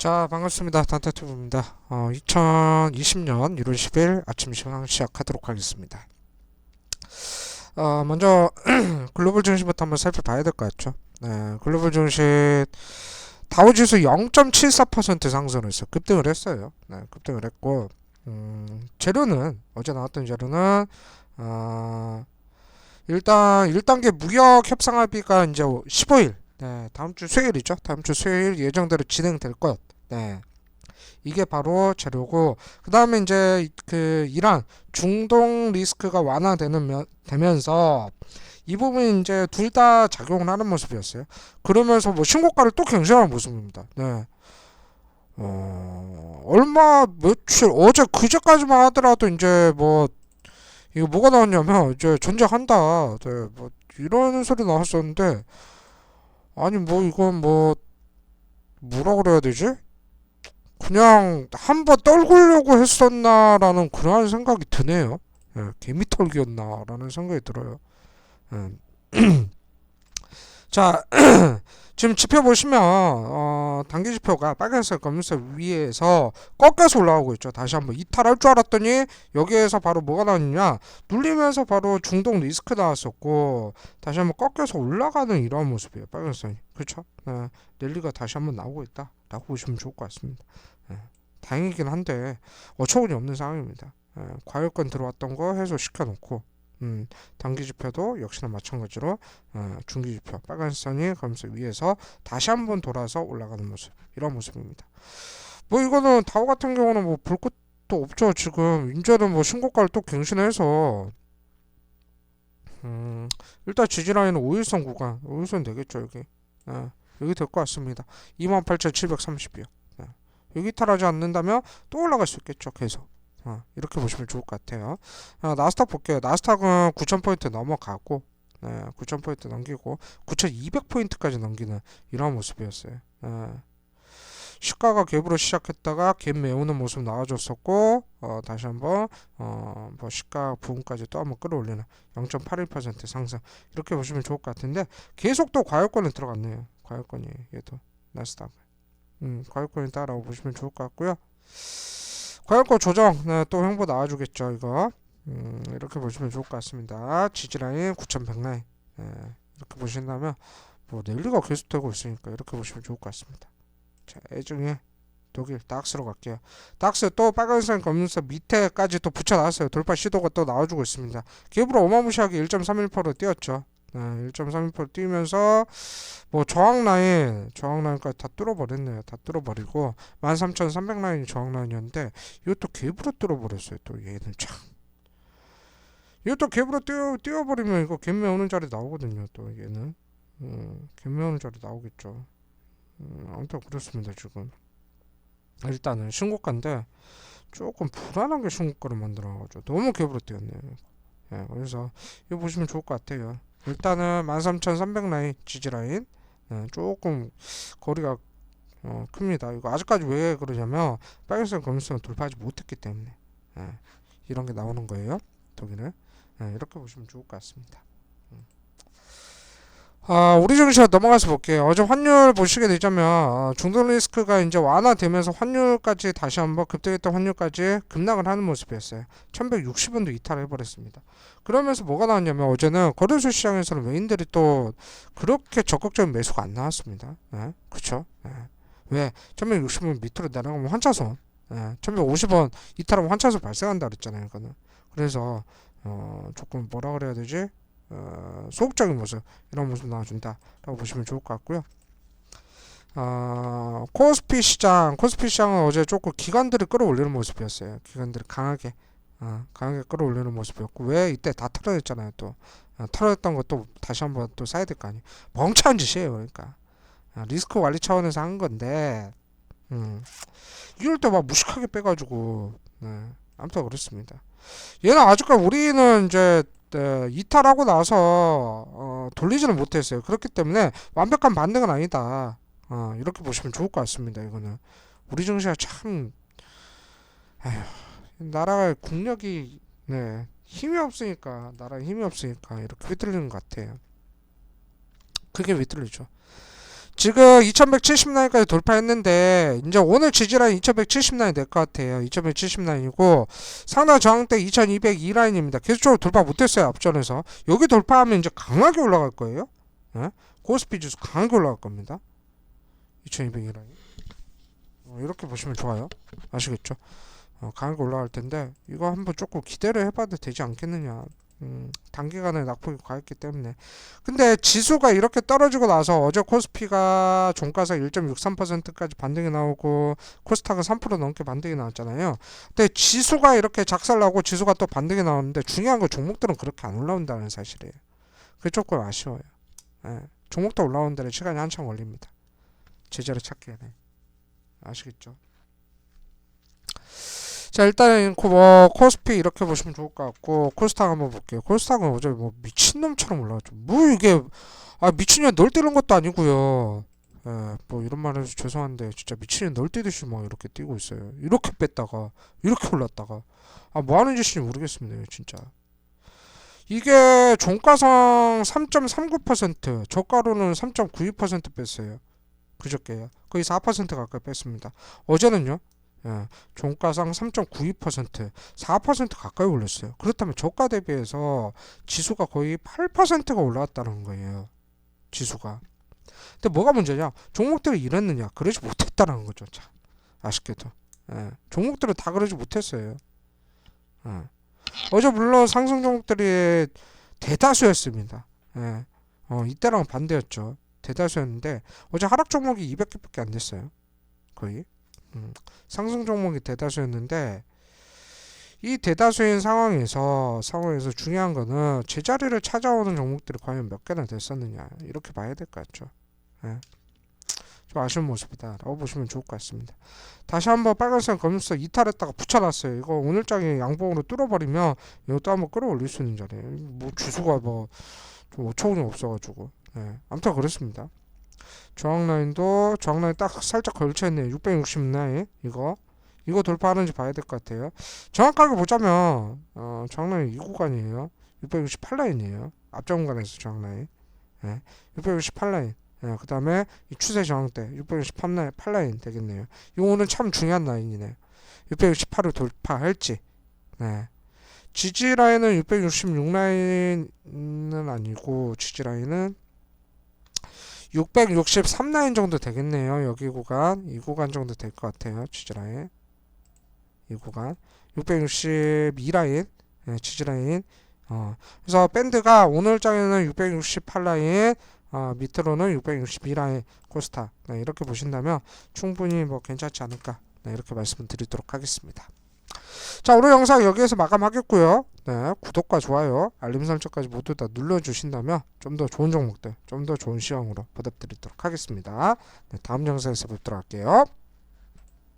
자, 반갑습니다. 단타튜브입니다. 어, 2020년 1월 10일 아침 시황 시작하도록 하겠습니다. 어, 먼저 글로벌 증시부터 한번 살펴봐야 될 것 같죠. 네, 글로벌 증시 다우지수 0.74% 상승을 했어요. 급등을 했어요. 네, 급등을 했고 음, 재료는 어제 나왔던 재료는 어, 일단 1단계 무역 협상 합의가 이제 15일 네, 다음 주 수요일이죠. 다음 주 수요일 예정대로 진행될 것. 네. 이게 바로 재료고 그 다음에 이제 그 이란 중동 리스크가 완화되는 면, 되면서 이 부분이 이제 둘 다 작용을 하는 모습이었어요. 그러면서 뭐 신고가를 또 갱신하는 모습입니다. 네. 어, 얼마 며칠 어제 그제까지만 하더라도 이제 뭐 이거 뭐가 나왔냐면 이제 전쟁한다. 네, 뭐 이런 소리 나왔었는데 아니 뭐 이건 뭐 뭐라 그래야 되지? 그냥 한번 떨구려고 했었나라는 그러한 생각이 드네요. 예, 개미털기였나라는 생각이 들어요. 예. 자, 지금 지표 보시면 어, 단기 지표가 빨간색, 검은색 위에서 꺾여서 올라오고 있죠. 다시 한번 이탈할 줄 알았더니 여기에서 바로 뭐가 나왔느냐? 눌리면서 바로 중동 리스크 나왔었고 다시 한번 꺾여서 올라가는 이러한 모습이에요. 빨간색이. 그렇죠? 네, 랠리가 다시 한번 나오고 있다 라고 보시면 좋을 것 같습니다. 네, 다행이긴 한데 어처구니 없는 상황입니다. 예, 과열권 들어왔던 거 해소시켜 놓고 음, 단기 지표도 역시나 마찬가지로 어, 중기 지표 빨간 선이 검색 위에서 다시 한번 돌아서 올라가는 모습 이런 모습입니다. 뭐 이거는 다우 같은 경우는 뭐 볼 것도 없죠. 지금 인제는 뭐 신고가를 또 갱신해서 음, 일단 지지라인은 5일선 구간 5일선 되겠죠 여기 예, 여기 될 것 같습니다. 28,730이요. 예, 여기 탈하지 않는다면 또 올라갈 수 있겠죠 계속. 어, 이렇게 보시면 좋을 것 같아요. 어, 나스닥 볼게요. 나스닥은 9,000포인트 넘어가고, 네, 9,000포인트 넘기고, 9,200포인트까지 넘기는 이런 모습이었어요. 네. 시가가 갭으로 시작했다가 갭 메우는 모습 나와줬었고, 어, 다시 한번, 어, 뭐 시가 부분까지 또 한번 끌어올리는 0.81% 상승. 이렇게 보시면 좋을 것 같은데, 계속 또 과열권에 들어갔네요. 과열권이, 얘도, 나스닥. 음, 과열권이 따라고 보시면 좋을 것 같고요. 과열권 조정. 네, 또 형보 나와주겠죠 이거. 음, 이렇게 보시면 좋을 것 같습니다. 지지라인 9100라인. 네, 이렇게 보신다면 뭐 랠리가 계속되고 있으니까 이렇게 보시면 좋을 것 같습니다. 자 애중에 독일 닥스로 갈게요. 닥스 또 빨간색 검은색 밑에까지 또 붙여놨어요. 돌파 시도가 또 나와주고 있습니다. 기업으로 어마무시하게 1.31%로 뛰었죠 네, 1.31% 뛰면서 뭐 저항 라인, 저항 라인까지 다 뚫어버렸네요. 다 뚫어버리고 13,300 라인이 저항 라인이었는데 이것도 갭으로 뚫어버렸어요. 또 얘는 참. 이것도 갭으로 띄워, 띄워버리면 이거 갭 메우는 자리 나오거든요. 또 얘는 음, 갭 메우는 자리 나오겠죠. 음, 아무튼 그렇습니다. 지금 일단은 신고가인데 조금 불안하게 신고가를 만들어가지고 너무 갭으로 띄웠네요. 예, 그래서 이거 보시면 좋을 것 같아요. 일단은 13,300 라인 지지 라인 네, 조금 거리가 어, 큽니다. 이거 아직까지 왜 그러냐면 빨간색 검은색은 돌파하지 못했기 때문에 네, 이런 게 나오는 거예요. 독일은 네, 이렇게 보시면 좋을 것 같습니다. 음. 아, 우리 증시가 넘어가서 볼게요. 어제 환율 보시게 되자면 어, 중동 리스크가 이제 완화되면서 환율까지 다시 한번 급등했던 환율까지 급락을 하는 모습이었어요. 1160원도 이탈을 해버렸습니다. 그러면서 뭐가 나왔냐면 어제는 거래소 시장에서는 외인들이 또 그렇게 적극적인 매수가 안 나왔습니다. 네, 그쵸? 네. 왜? 1160원 밑으로 내려가면 환차손. 네, 1150원 이탈하면 환차손 발생한다 그랬잖아요. 이거는. 그래서 어, 조금 뭐라 그래야 되지? 어, 소극적인 모습 이런 모습 나와준다라고 보시면 좋을 것 같고요. 어, 코스피 시장, 코스피 시장은 어제 조금 기관들을 끌어올리는 모습이었어요. 기관들을 강하게, 어, 강하게 끌어올리는 모습이었고 왜 이때 다 털어냈잖아요. 또 어, 털어냈던 것도 다시 한번 또 사야 될 거 아니에요. 멍청한 짓이에요. 그러니까 어, 리스크 관리 차원에서 한 건데, 음, 이럴 때 막 무식하게 빼가지고, 네, 아무튼 그렇습니다. 얘는 아직까지 우리는 이제 네, 이탈하고 나서 어, 돌리지는 못했어요. 그렇기 때문에 완벽한 반등은 아니다. 어, 이렇게 보시면 좋을 것 같습니다. 이거는 우리 증시가 참 에휴, 나라의 국력이 네, 힘이 없으니까 나라에 힘이 없으니까 이렇게 휘둘리는 것 같아요. 그게 휘둘리죠. 지금 2170라인까지 돌파했는데 이제 오늘 지지라인 2170라인 될 것 같아요. 2170라인이고 상단 저항대 2202라인입니다. 계속적으로 돌파 못했어요. 앞전에서 여기 돌파하면 이제 강하게 올라갈 거예요. 예? 코스피 지수 강하게 올라갈 겁니다. 2202라인 어, 이렇게 보시면 좋아요. 아시겠죠? 어, 강하게 올라갈 텐데 이거 한번 조금 기대를 해봐도 되지 않겠느냐. 음, 단기간에 낙폭이 과했기 때문에. 근데 지수가 이렇게 떨어지고 나서 어제 코스피가 종가상 1.63%까지 반등이 나오고 코스닥은 3% 넘게 반등이 나왔잖아요. 근데 지수가 이렇게 작살나고 지수가 또 반등이 나오는데 중요한 건 종목들은 그렇게 안 올라온다는 사실이에요. 그게 조금 아쉬워요. 예, 종목도 올라오는 데는 시간이 한참 걸립니다. 제자리 찾기에는. 아시겠죠 자 일단은 코, 뭐 코스피 이렇게 보시면 좋을 것 같고 코스닥 한번 볼게요. 코스닥은 어제 뭐 미친놈처럼 올라갔죠. 뭐 이게 아 미친년 널 뛰는 것도 아니고요. 예, 뭐 이런 말 해서 죄송한데 진짜 미친년 널 뛰듯이 막 이렇게 뛰고 있어요. 이렇게 뺐다가 이렇게 올랐다가 아 뭐 하는 짓인지 모르겠습니다. 진짜. 이게 종가상 3.39% 저가로는 3.92% 뺐어요. 그저께요. 거의 4% 가까이 뺐습니다. 어제는요. 예, 종가상 3.92% 4% 가까이 올랐어요. 그렇다면 저가 대비해서 지수가 거의 8%가 올라왔다는 거예요. 지수가. 근데 뭐가 문제냐? 종목들이 이랬느냐? 그러지 못했다는 거죠. 참 아쉽게도. 예, 종목들은 다 그러지 못했어요. 예. 어제 물론 상승 종목들이 대다수였습니다. 예. 어, 이때랑 반대였죠. 대다수였는데 어제 하락 종목이 200개밖에 안 됐어요. 거의. 음, 상승 종목이 대다수였는데 이 대다수인 상황에서 상황에서 중요한 거는 제자리를 찾아오는 종목들이 과연 몇 개나 됐었느냐 이렇게 봐야 될 것 같죠. 예. 좀 아쉬운 모습이다라고 보시면 좋을 것 같습니다. 다시 한번 빨간색 검은색 이탈했다가 붙여놨어요. 이거 오늘장에 양봉으로 뚫어버리면 이것도 한번 끌어올릴 수 있는 자리에요. 뭐 주수가 뭐좀 오차원이 없어가지고 예. 아무튼 그렇습니다. 저항 라인도 저항 라인 딱 살짝 걸쳐 있네요. 660 라인 이거 이거 돌파하는지 봐야 될 것 같아요. 정확하게 보자면 어, 저항 라인 이 구간이에요. 668 라인이에요. 앞전 공간에서 저항 라인. 예. 668 라인. 예, 그 다음에 이 추세 저항대 668 라인, 8 라인 되겠네요. 이거는 참 중요한 라인이네요. 668을 돌파할지. 네. 지지 라인은 666 라인은 아니고 지지 라인은 663라인 정도 되겠네요. 여기 구간, 이 구간 정도 될 것 같아요. 지지라인. 이 구간. 662라인, 네, 지지라인. 어, 그래서 밴드가 오늘장에는 668라인, 어, 밑으로는 662라인 코스타. 네, 이렇게 보신다면 충분히 뭐 괜찮지 않을까. 네, 이렇게 말씀을 드리도록 하겠습니다. 자, 오늘 영상 여기에서 마감하겠고요. 네, 구독과 좋아요, 알림 설정까지 모두 다 눌러주신다면 좀 더 좋은 종목들, 좀 더 좋은 시황으로 보답드리도록 하겠습니다. 네, 다음 영상에서 뵙도록 할게요.